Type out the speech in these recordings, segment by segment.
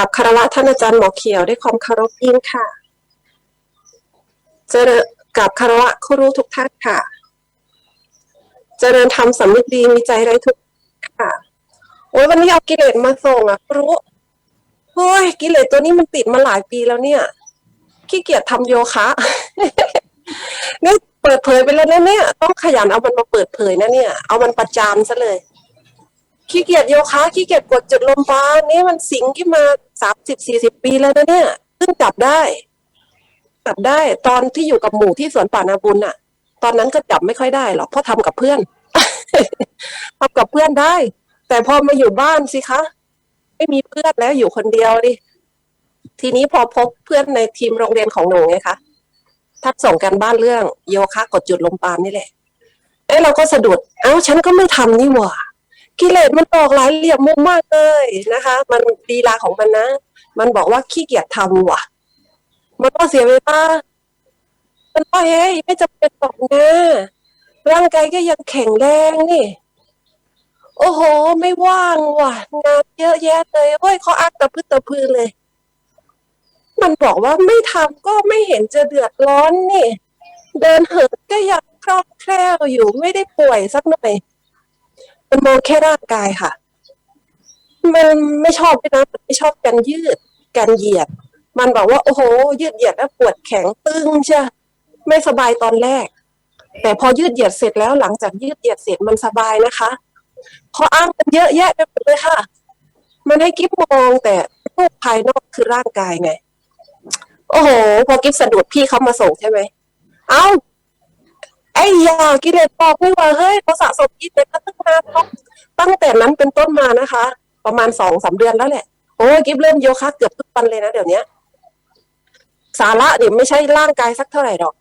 กับคารวะท่านอาจารย์หมอเขียวด้วยความเคารพยิ่งค่ะ เจริญกับคารวะครูรู้ทุกท่านค่ะ เจริญธรรมสำนึกดีมีใจไรทุกค่ะโอ้ยวันนี้เอากิเลสมาส่งอะครูโอ้ยกิเลสตัวนี้มันติดมาหลายปีแล้วเนี่ย ขี้เกียจทำโยคะนี่เปิดเผยไปแล้วนะเนี่ย ต้องขยันเอามันมาเปิดเผยนะเนี่ย เอามันประจานซะเลย ขี้เกียจโยคะขี้เกียจกดจุดลมปราณนี่มันสิงที่มาสามสิบสี่สิบปีแล้วนะเนี่ยเพิ่งจับได้ จับได้ ตอนที่อยู่กับหมู่ที่สวนป่านาบุญน่ะตอนนั้นก็จับไม่ค่อยได้หรอกเพราะทำกับเพื่อนทำกับเพื่อนได้ แต่พอมาอยู่บ้านสิคะ ไม่มีเพื่อนแล้วอยู่คนเดียวดิทีนี้พอพบเพื่อนในทีมโรงเรียนของหนูไงคะทักส่งกันบ้านเรื่องโยคะกดจุดลมปราณนี่แหละเอ้เราก็สะดุด เอ้าฉันก็ไม่ทำนี่หว่า กิเลสมันออกหลายเหลี่ยมมุมมากเลยนะคะ มันดีลาของมันนะ มันบอกว่าขี้เกียจทำว่ะ มันก็เสียเวลามันก็เฮ้ยไม่จำเป็นหรอกนะร่างกายก็ยังแข็งแรงนี่ โอ้โห ไม่ว่างว่ะงานเยอะแยะเลยเฮ้ยเขาอักตะพืดตะพือเลย มันบอกว่าไม่ทำก็ไม่เห็นจะเดือดร้อนนี่ เดินเหินก็ยังคล่องแคล่วอยู่ไม่ได้ป่วยสักหน่อย มันมองแค่ร่างกายค่ะ มันไม่ชอบด้วยนะมันไม่ชอบการยืดการเหยียด มันบอกว่า โอ้โห ยืดเหยียดแล้วปวดแข็งตึงใช่ไม่สบายตอนแรก แต่พอยืดเหยียดเสร็จแล้วหลังจากยืดเหยียดเสร็จมันสบายนะคะขาอ้างกันเยอะแยะไปหมดเลยค่ะ มันให้กิ๊บมองแต่รูปภายนอกคือร่างกายไง โอ้โห พอกิ๊บสะดุดพี่เขามาส่งใช่ไหม เอ้า อ้ยากิเลสบอกไม่ว่าเฮ้ยเขาสะสมกิเลสมาตั้งนานตั้งแต่นั้นเป็นต้นมานะคะ ประมาณสองสามเดือนแล้วแหละโอ้ยกิฟเริ่มโยคะเกือบทุกวันเลยนะเดี๋ยวนี้สาระเดี๋ยวไม่ใช่ร่างกายสักเท่าไหร่หรอก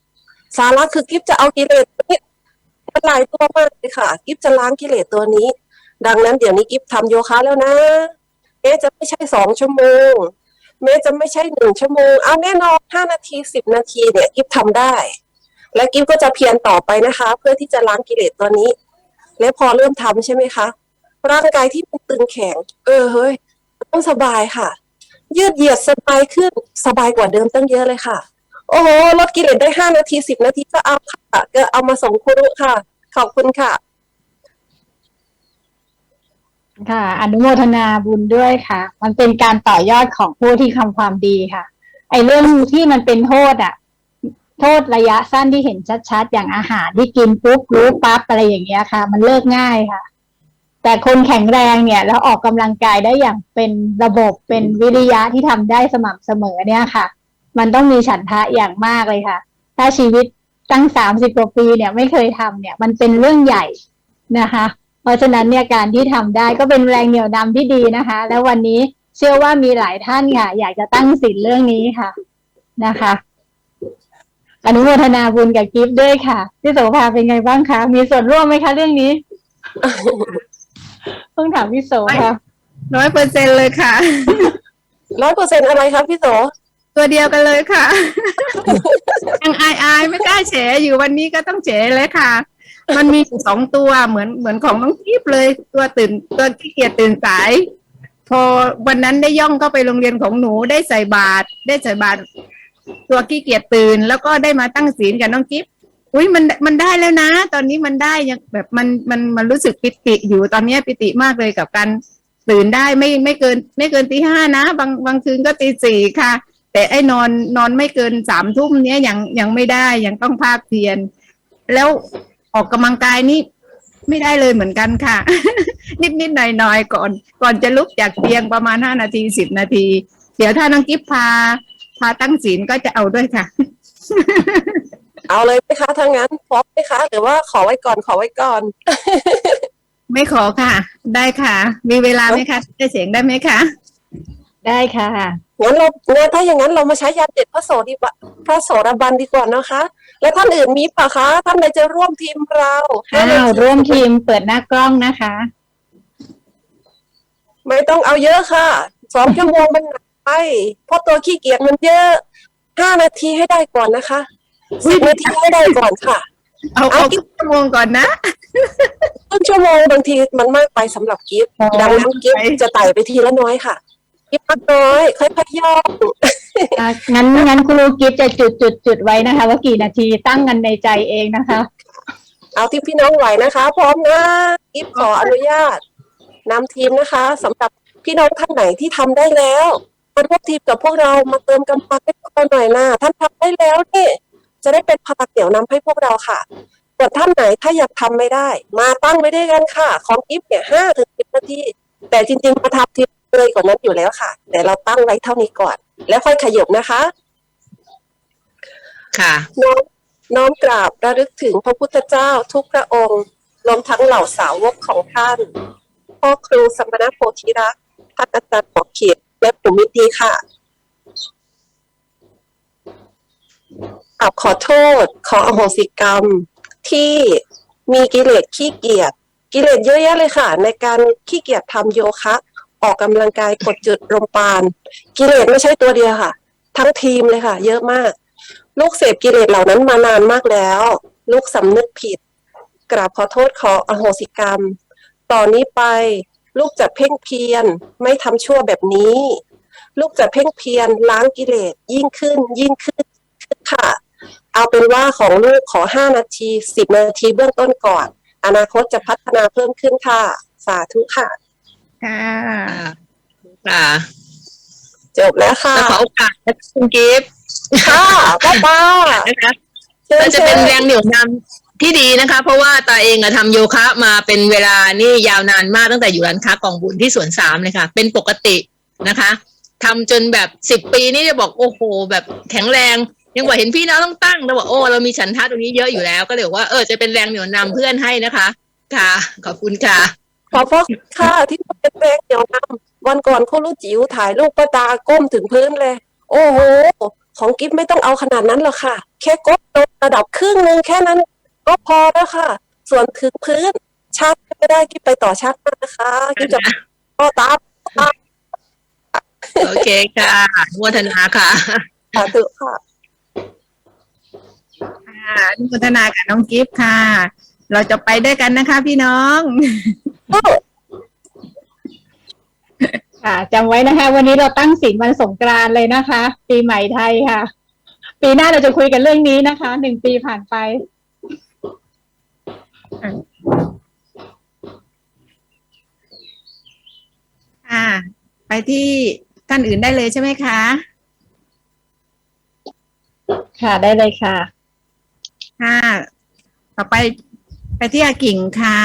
สาระคือกิฟจะเอากิเลสนี่มันหลายตัวมากเลยค่ะ กิฟจะล้างกิเลสตัวนี้ ดังนั้นเดี๋ยวนี้กิฟทำโยคะแล้วนะเอ๊จะไม่ใช่สองชั่วโมงแม้จะไม่ใช่หนึ่งชั่วโมง เอาแน่นอนห้านาทีสิบนาทีเนี่ยกิฟทำได้ และกิฟก็จะเพียรต่อไปนะคะ เพื่อที่จะล้างกิเลสตัวนี้ และพอเริ่มทำใช่ไหมคะ ร่างกายที่มันตึงแข็ง เออเฮ้ยต้องสบายค่ะ ยืดเหยียดสบายขึ้นสบายกว่าเดิมตั้งเยอะเลยค่ะ โอ้โหลดกิเลสได้ห้านาทีสิบนาทีก็เอาค่ะก็เอามาส่งครูรุค่ะ ขอบคุณค่ะ ค่ะ อนุโมทนาบุญด้วยค่ะ มันเป็นการต่อยอดของผู้ที่ทำความดีค่ะ ไอ้เรื่องที่มันเป็นโทษอะ โทษระยะสั้นที่เห็นชัดๆ อย่างอาหารที่กินปุ๊บรู้ปั๊บอะไรอย่างเงี้ยค่ะ มันเลิกง่ายค่ะ แต่คนแข็งแรงเนี่ย แล้วออกกำลังกายได้อย่างเป็นระบบเป็นวิริยะที่ทำได้สม่ำเสมอเนี่ยค่ะ มันต้องมีฉันทะอย่างมากเลยค่ะ ถ้าชีวิตตั้งสามสิบกว่าปีเนี่ยไม่เคยทำเนี่ย มันเป็นเรื่องใหญ่นะคะ เพราะฉะนั้นเนี่ยการที่ทำได้ก็เป็นแรงเหนี่ยวนำที่ดีนะคะ แล้ววันนี้เชื่อว่ามีหลายท่านค่ะ อยากจะตั้งสินเรื่องนี้ค่ะนะคะ อนุโมทนาบุญกับกิฟต์ด้วยค่ะพี่โสภาเป็นไงบ้างคะมีส่วนร่วมไหมคะเรื่องนี้เพิ่งถามพี่โสค่ะร้อยเปอร์เซ็นเลยค่ะร้อยเปอร์เซ็นอะไรครับพี่โสตัวเดียวกันเลยค่ะยังอายอายๆไม่กล้าแฉอยู่วันนี้ก็ต้องแฉเลยค่ะ มันมีอยู่สองตัวเหมือนเหมือนของน้องทิพย์เลย ตัวตื่นตัวขี้เกียจตื่นสาย พอวันนั้นได้ย่องเข้าไปโรงเรียนของหนูได้ใส่บาตรได้ใส่บาตร ตัวขี้เกียจตื่น แล้วก็ได้มาตั้งศีลกับน้องกิฟอุ้ยมันมันได้แล้วนะ ตอนนี้มันได้ยังแบบมันมันมันรู้สึกปิติอยู่ตอนนี้ปิติมากเลยกับการตื่นได้ไม่ไม่เกิน ไม่เกินตีห้านะ บางบางคืนก็ตีสี่ค่ะ แต่ไอ้นอนนอนไม่เกินสามทุ่มเนี้ยยังยังไม่ได้ยังต้องภาคเพียน แล้วออกกำลังกายนี่ไม่ได้เลยเหมือนกันค่ะ นิดนิดหน่อยหน่อยก่อน ก่อนจะลุกจากเตียงประมาณห้านาทีสิบนาที เดี๋ยวถ้าน้องกิฟพา พาตั้งศีลก็จะเอาด้วยค่ะ เอาเลยไหมคะถ้างั้นพร้อมไหมคะ หรือว่าขอไว้ก่อนขอไว้ก่อน ไม่ขอค่ะ ได้ค่ะ มีเวลาไหมคะจะเสียงได้ไหมคะได้ค่ะงั้นเรางั้นถ้าอย่างนั้นเรามาใช้ยาเด็ดพระโสดีบะพระโสดาบันดีกว่านะคะ แล้วท่านอื่นมีปะคะท่านใดจะร่วมทีมเราให้อ้าเลยวร่วมทีมเปิดหน้ากล้องนะคะ ไม่ต้องเอาเยอะค่ะสองชั่วโมงมันหนัก ไปเพราะตัวขี้เกียจมันเยอะห้านาทีให้ได้ก่อนนะคะสิบนาทีให้ได้ก่อนค่ะ เอาเอากี่ชั่วโมงก่อนนะครึ่งชั่วโมงบางทีมันมากไปสำหรับกิฟต์อ๋อดังนั้นกิฟต์จะไต่ไปทีละน้อยค่ะกิฟต์น้อยค่อยๆย่องอะงั้นงั้นครูกิฟจะจุดจุดจุดไว้นะคะ ว่ากี่นาทีตั้งกันในใจเองนะคะ เอาที่พี่น้องไหวนะคะ พร้อมนะกิฟขออนุญาตนำทีมนะคะสำหรับพี่น้องท่านไหนที่ทำได้แล้ว มาร่วมทีมกับพวกเรามาเติมกำลังให้พวกเราหน่อยนะท่านทำได้แล้วนี่จะได้เป็นพลังเหนี่ยวนำให้พวกเราค่ะส่วนท่านไหนถ้าอยากทำไม่ได้ มาตั้งไว้ด้วยกันค่ะ ของกิฟเนี่ยห้าถึงสิบนาทีแต่จริงๆมาทำทีมเลยกว่านั้นอยู่แล้วค่ะ แต่เราตั้งไว้เท่านี้ก่อน แล้วค่อยขยบนะคะ ค่ะ น้อมน้อมกราบระลึกถึงพระพุทธเจ้าทุกพระองค์รวมทั้งเหล่าสาวกของท่านพ่อครูสมณโพธิรักษ์ท่านอาจารย์หมอเขียด และปู่มิตรีค่ะกราบขอโทษ ขออโหสิกรรม ที่มีกิเลสขี้เกียจกิเลสเยอะแยะเลยค่ะ ในการขี้เกียจทำโยคะ ออกกำลังกายกดจุดลมปาน กิเลสไม่ใช่ตัวเดียวค่ะ ทั้งทีมเลยค่ะ เยอะมาก ลูกเสพกิเลสเหล่านั้นมานานมากแล้ว ลูกสำนึกผิด กราบขอโทษขออโหสิกรรม ต่อนนี้ไป ลูกจะเพ่งเพียรไม่ทำชั่วแบบนี้ ลูกจะเพ่งเพียรล้างกิเลสยิ่งขึ้นยิ่งขึ้นขึ้นค่ะ เอาเป็นว่าของลูกขอห้านาทีสิบนาทีเบื้องต้นก่อน อนาคตจะพัฒนาเพิ่มขึ้นค่ะ สาธุค่ะ ค่ะค่ะจบแล้วค่ะแล้วขอโอกาสนะคุณกิฟต์ค่ะป้าป้านะคะเชิญเราจะเชิเป็นญแรงเหนี่ยวนำ ที่ดีนะคะ เพราะว่าตาเองอะทำโยคะมาเป็นเวลานี่ยาวนานมากตั้งแต่อยู่ร้านค้ากองบุญที่สวนสามเลยค่ะ เป็นปกตินะคะทำจนแบบสิบปีนี่จะบอกโอ้โห แบบแข็งแรงยังว่าเห็นพี่น้องต้องตั้งแล้วบอกโอ้เรามีฉันทะตรงนี้เยอะอยู่แล้ว ก็เลยบอกว่าเออจะเป็นแรงเหนี่ยวนำเพื่อนให้นะคะ ค่ะ ขอบคุณค่ะ ขอบพระคุณค่ะที่เป็นแรงเหนียวนำวันก่อนคุณลูกจิ๋วถ่ายรูปป้าตาก้มถึงพื้นเลย โอ้โห ของกิฟไม่ต้องเอาขนาดนั้นหรอกค่ะ แค่กดลงระดับครึ่งหนึ่งแค่นั้น ก็พอแล้วค่ะ ส่วนถึงพื้นชาร์จไม่ได้กิฟไปต่อชาร์จมานะคะกิฟจะก็ตามตามโอเคค่ะอนุโมทนาค่ะสาธุค่ะค่ะอนุโมทนากับน้องกิฟต์ค่ะ เราจะไปด้วยกันนะคะ พี่น้องค่ะจำไว้นะคะ วันนี้เราตั้งศีลวันสงกรานต์เลยนะคะ ปีใหม่ไทยค่ะ ปีหน้าเราจะคุยกันเรื่องนี้นะคะหนึ่งปีผ่านไป ค่ะไปที่ท่านอื่นได้เลยใช่ไหมคะ ค่ะได้เลยค่ะ ค่ะ ต่อไปไปที่อากิ่งค่ะ